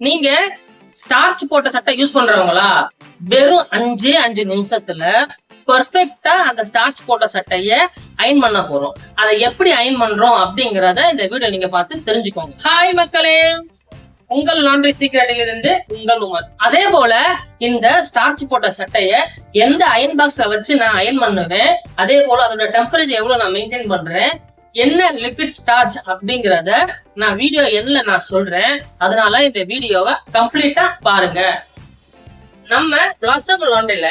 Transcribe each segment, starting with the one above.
நீங்க ஸ்டார்ச் போட்ட சட்டை யூஸ் பண்றவங்களா? வெறும் அஞ்சு அஞ்சு நிமிஷத்துல பர்ஃபெக்டா அந்த ஸ்டார்ச் போட்ட சட்டைய அயன் பண்ண போறோம். அதை எப்படி அயன் பண்றோம் அப்படிங்கறத இந்த வீடியோ நீங்க பார்த்து தெரிஞ்சுக்கோங்க. ஹாய் மக்களே உங்கள் லாண்ட்ரி சீக்கிரட்டில் இருந்து உங்கள் உமர். அதே போல இந்த ஸ்டார்ச் போட்ட சட்டைய எந்த அயன் பாக்ஸ்ல வச்சு நான் அயன் பண்ணுவேன் அதே போல அதோட டெம்பரேச்சர் எவ்வளவு நான் மெயின்டைன் பண்றேன் என்ன லிக்விட் ஸ்டார்ச் அப்படிங்கறத நான் வீடியோ எண்ணில் நான் சொல்றேன். அதனால இந்த வீடியோவை கம்ப்ளீட்டா பாருங்க. நம்ம பிளாசம் லாண்ட்ரில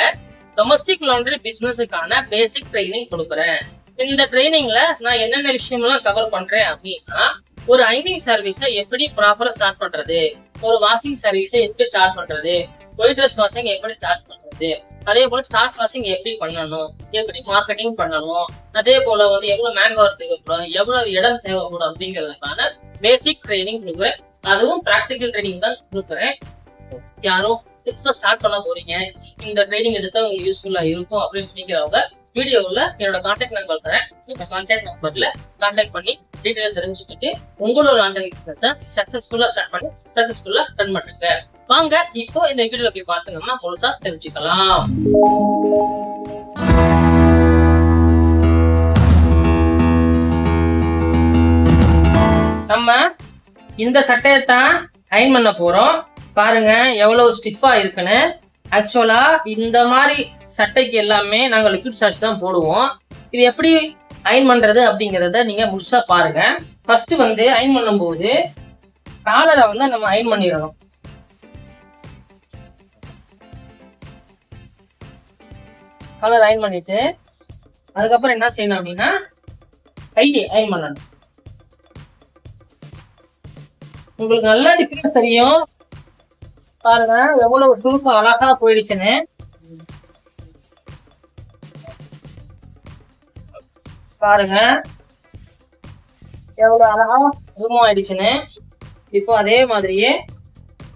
டொமஸ்டிக் லாண்ட்ரி பிசினஸுக்கான பேசிக் ட்ரைனிங் கொடுக்குறேன். இந்த ட்ரைனிங்ல நான் என்னென்ன விஷயம்லாம் கவர் பண்றேன் அப்படின்னா ஒரு ஐனிங் சர்வீஸை எப்படி ப்ராப்பரா ஸ்டார்ட் பண்றது? ஒரு வாஷிங் சர்வீஸை எப்படி ஸ்டார்ட் பண்றது? ஒயிட் ட்ரெஸ் வாஷிங் எப்படி ஸ்டார்ட் பண்றது? அதே போல ஸ்டார்ட் வாஷிங் எப்படி பண்ணணும்? எப்படி மார்க்கெட்டிங் பண்ணணும்? அதே போல வந்து எவ்வளவு மேன் பவர் தேவைப்படும்? எவ்வளவு இடம் தேவைப்படும் அப்படிங்கிறதுக்கான பேசிக் ட்ரைனிங் கொடுக்குறேன். அதுவும் ப்ராக்டிக்கல் ட்ரைனிங் தான் கொடுக்குறேன். யாரும் புதுசா ஸ்டார்ட் பண்ண போறீங்க. இந்த ட்ரைனிங் எடுத்தா உங்களுக்கு யூஸ்ஃபுல்லா இருக்கும் அப்படின்னு நினைக்கிறவங்க வீடியோவில் என்னோட கான்டாக்ட் நம்பர் தரேன். இந்த கான்டாக்ட் நம்பர்ல கான்டாக்ட் பண்ணி டீட்டெயில் தெரிஞ்சுக்கிட்டு உங்களோட ஆன்லைன் பிசினஸை சக்சஸ்ஃபுல்லா ஸ்டார்ட் பண்ணி சக்சஸ்ஃபுல்லா ரன் பண்ணுங்க. வாங்க இப்போ இந்த வீடியோ போய் பார்த்துங்கன்னா முழுசா தெரிஞ்சுக்கலாம். நம்ம இந்த சட்டையை தான் அயன் பண்ண போறோம். பாருங்க எவ்வளவு ஸ்டிஃபா இருக்குன்னு. ஆக்சுவலா இந்த மாதிரி சட்டைக்கு எல்லாமே நாங்க லிக்விட் சாஷ் தான் போடுவோம். இது எப்படி அயன் பண்றது அப்படிங்கறத நீங்க முழுசா பாருங்க. ஃபர்ஸ்ட் வந்து அயன் பண்ணும்போது காலரை வந்து நம்ம அயன் பண்ணிடணும். காலர் அயன் பண்ணிட்டு அதுக்கப்புறம் என்ன செய்யணும் அப்படின்னா கையை அயன் பண்ணணும். உங்களுக்கு நல்லா டிஃபரன்ஸ் தெரியும். பாருங்க எவ்வளவு சுருக்கம் அழகா போயிடுச்சுன்னு. பாருங்க. எவ்வளவு அழகா சுருமம் ஆயிடுச்சுன்னு. இப்போ அதே மாதிரியே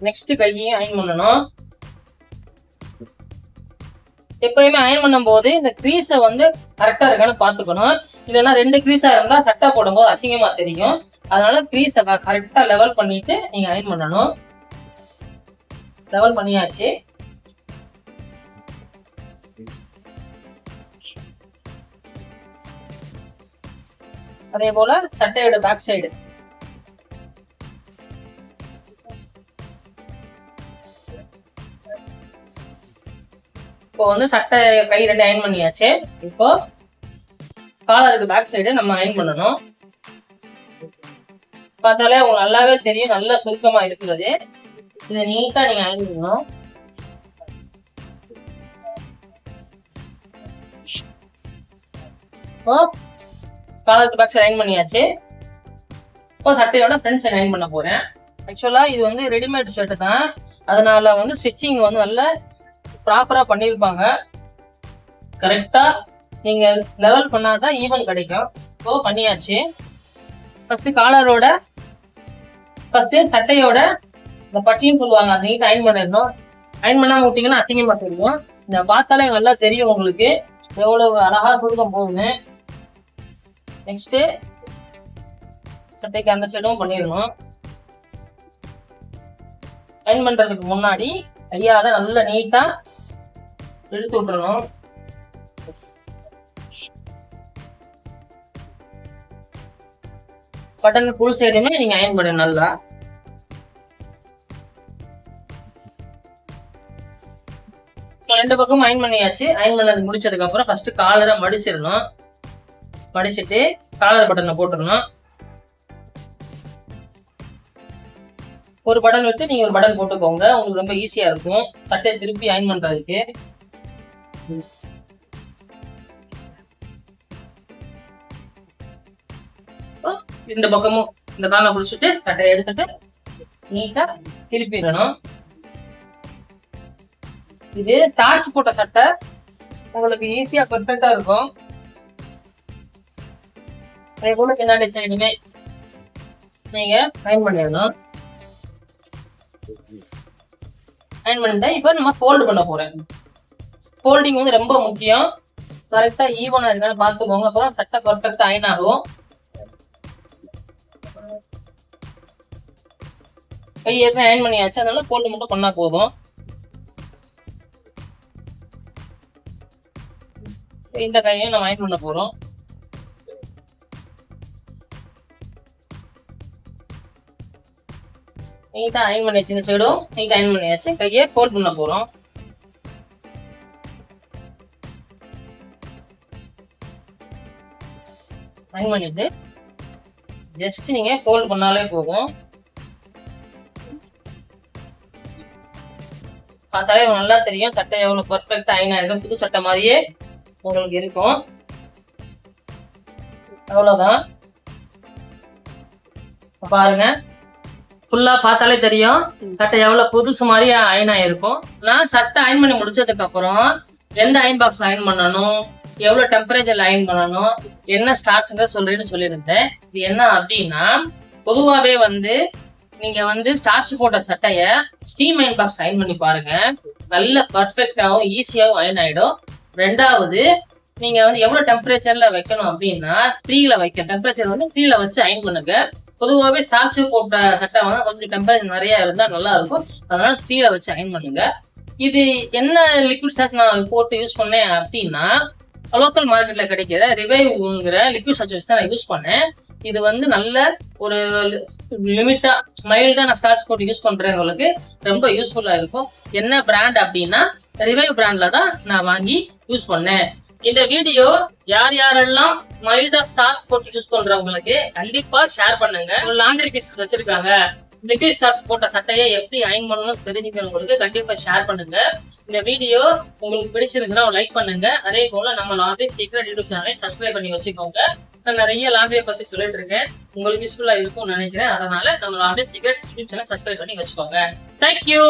நெக்ஸ்ட் கையையும் அயன் பண்ணணும். எப்பயுமே அயன் பண்ணும்போது இந்த க்ரீஸை வந்து கரெக்டா இருக்கான்னு பாத்துக்கணும் இல்லைன்னா ரெண்டு கிரீஸா இருந்தா சட்டை போடும்போது அசிங்கமா தெரியும். அதனால க்ரீஸை கரெக்டா லெவல் பண்ணிட்டு நீங்க அயன் பண்ணணும். லெவல் பண்ணியாச்சு. அதே போல சட்டையோட பேக் சைடு இப்போ வந்து சட்டை கை ரெண்டு அயன் பண்ணியாச்சு. இப்போ காலருக்கு பேக் சைடு நம்ம அயன் பண்ணணும். பார்த்தாலே உங்களுக்கு நல்லாவே தெரியும் நல்லா சுருக்கமா இருக்கிறது இதை நீட்டா நீங்க அயன் பண்ணணும் பாக்ஸ் அலைன் பண்ணியாச்சு. இப்போ சட்டையோட ஃப்ரெண்ட்ஸ் அலைன் பண்ண போறேன். ஆக்சுவலா இது வந்து ரெடிமேட் ஷர்ட் தான். அதனால வந்து ஸ்டிச்சிங் வந்து நல்ல ப்ராப்பரா பண்ணியிருப்பாங்க. கரெக்டா நீங்க லெவல் பண்ணாதான் ஈவன் கிடைக்கும். இப்போ பண்ணியாச்சு. ஃபர்ஸ்ட் காலரோட ஃபர்ஸ்ட் சட்டையோட இந்த பட்டியும் சொல்லுவாங்க அந்த நீட் அயன் பண்ணிடணும். அயன் பண்ணாம விட்டீங்கன்னா அசிங்கமா தெரியும் இந்த பார்த்தாலே நல்லா தெரியும் உங்களுக்கு. எவ்வளவு அழகா சுருக்கம் போகுதுன்னு. நெக்ஸ்ட் சட்டைக்கு அந்த சைடும் பண்ணிடணும். அயன் பண்றதுக்கு முன்னாடி கையால நல்லா நீட்டா எடுத்து விட்டுறணும். பட்டன் ஃபுல் சைடுமே நீங்க அயன் பண்ணு நல்லா ரெண்டு பக்கமும் அயன் பண்ணியாச்சு. அயன் பண்ணது முடிச்சதுக்கு அப்புறம் ஃபர்ஸ்ட் காலரை மடிச்சிடணும். மடிச்சிட்டு காலர் பட்டனை போட்டுடணும். ஒரு பட்டன் விட்டு நீங்க ஒரு பட்டன் போட்டுக்கோங்க. உங்களுக்கு ரொம்ப ஈஸியா இருக்கும். சட்டையை திருப்பி அயன் பண்றதுக்கு. இந்த பக்கமும் இந்த காலை பிடிச்சிட்டு சட்டையை எடுத்துட்டு நீட்டா திருப்பிடணும். இது ஸ்டார்ச் போட்ட சட்டை. உங்களுக்கு ஈஸியா பெர்ஃபெக்டா இருக்கும். அதே போல பின்னாடி சைடுமே நீங்க அயன் பண்ணிடணும். அயன் பண்ணிட்டேன் இப்போ நம்ம ஃபோல்டு பண்ண போறேன். ஃபோல்டிங் வந்து ரொம்ப முக்கியம். கரெக்டா ஈவனா இருக்கான்னு பார்த்துக்கோங்க. அப்பதான் சட்டை பர்ஃபெக்டா அயன் ஆகும். கை ஏற்கனவே அயன் பண்ணியாச்சு. அதனால ஃபோல்டு மட்டும் பண்ணா போதும். இந்த கையையும் நம்ம அயன் பண்ண போறோம் நீட்டா அயன் பண்ணியாச்சு இந்த சைடும் நீட்டா அயன் பண்ணியாச்சு கையை ஃபோல்ட் பண்ண போறோம். அயன் பண்ணிட்டு ஜஸ்ட் நீங்க ஃபோல்ட் பண்ணாலே போகும் பார்த்தாலே நல்லா தெரியும். சட்டை எவ்வளவு பர்ஃபெக்ட் அயன் ஆயிருக்கும் புது சட்டை மாதிரியே உங்களுக்கு இருக்கும் அவ்வளவுதான். பாருங்க. ஃபுல்லா பார்த்தாலே தெரியும். சட்டை எவ்வளவு புதுசு மாதிரி அயன் ஆகிருக்கும் நான் சட்டை அயன் பண்ணி முடிச்சதுக்கு அப்புறம் எந்த அயன் பாக்ஸ் அயன் பண்ணணும்? எவ்வளவு டெம்பரேச்சர் அயன் பண்ணணும்? என்ன ஸ்டார்ஸ்ங்க சொல்கிறேன்னு சொல்லியிருந்தேன். இது என்ன அப்படின்னா பொதுவாவே வந்து நீங்க வந்து ஸ்டார்ச் போட்ட சட்டைய ஸ்டீம் அயன் பாக்ஸ் அயன் பண்ணி பாருங்க. நல்ல பர்ஃபெக்டாகவும் ஈஸியாவும் அயன் ஆயிடும். ரெண்டாவது நீங்க வந்து எவ்வளவு டெம்பரேச்சர்ல வைக்கணும் அப்படின்னா த்ரீல வைக்க டெம்பரேச்சர் வந்து த்ரீல வச்சு அயன் பண்ணுங்க. பொதுவாகவே ஸ்டார்ச் போட்ட சட்டை வந்து கொஞ்சம் டெம்பரேச்சர் நிறைய இருந்தா நல்லா இருக்கும். அதனால த்ரீல வச்சு அயன் பண்ணுங்க. இது என்ன லிக்விட் ஸ்டார்ச் நான் போட்டு யூஸ் பண்ணேன் அப்படின்னா லோக்கல் மார்க்கெட்ல கிடைக்கிற ரிவைவ்ங்கிற லிக்விட் ஸ்டார்ச் வச்சு தான் நான் யூஸ் பண்ணேன். இது வந்து நல்ல ஒரு லிமிட்டா மைல்டா நான் ஸ்டார்ச் போட்டு யூஸ் பண்றவங்களுக்கு ரொம்ப யூஸ்ஃபுல்லா இருக்கும். என்ன பிராண்ட் அப்படின்னா ரிவைவ் பிராண்ட்ல தான் நான் வாங்கி யூஸ் பண்ணேன். இந்த வீடியோ யார் யாரெல்லாம் மைல்டா ஸ்டார்ஸ் போட்டு யூஸ் பண்றவங்களுக்கு கண்டிப்பா ஷேர் பண்ணுங்க. ஒரு லாண்ட்ரி பீஸ் வச்சிருக்காங்க. லிக்விட் ஸ்டார்ஸ் போட்ட சட்டையை எப்படி அயன் பண்ணணும்னு தெரிஞ்சுக்கிறவங்களுக்கு கண்டிப்பா ஷேர் பண்ணுங்க. இந்த வீடியோ உங்களுக்கு பிடிச்சிருந்தா லைக் பண்ணுங்க. அதே போல நம்ம லாண்டரி சீக்கிரம் யூடியூப் சேனலை சப்ஸ்கிரைப் பண்ணி வச்சுக்கோங்க. நான் நிறைய லாண்ட்ரியை பத்தி சொல்லிட்டு இருக்கேன். உங்களுக்கு யூஸ்ஃபுல்லா இருக்கும்னு நினைக்கிறேன். அதனால நம்ம லாண்டரி சீக்கிரம் யூடியூப் சேனல் சப்ஸ்கிரைப் பண்ணி வச்சுக்கோங்க. தேங்க்யூ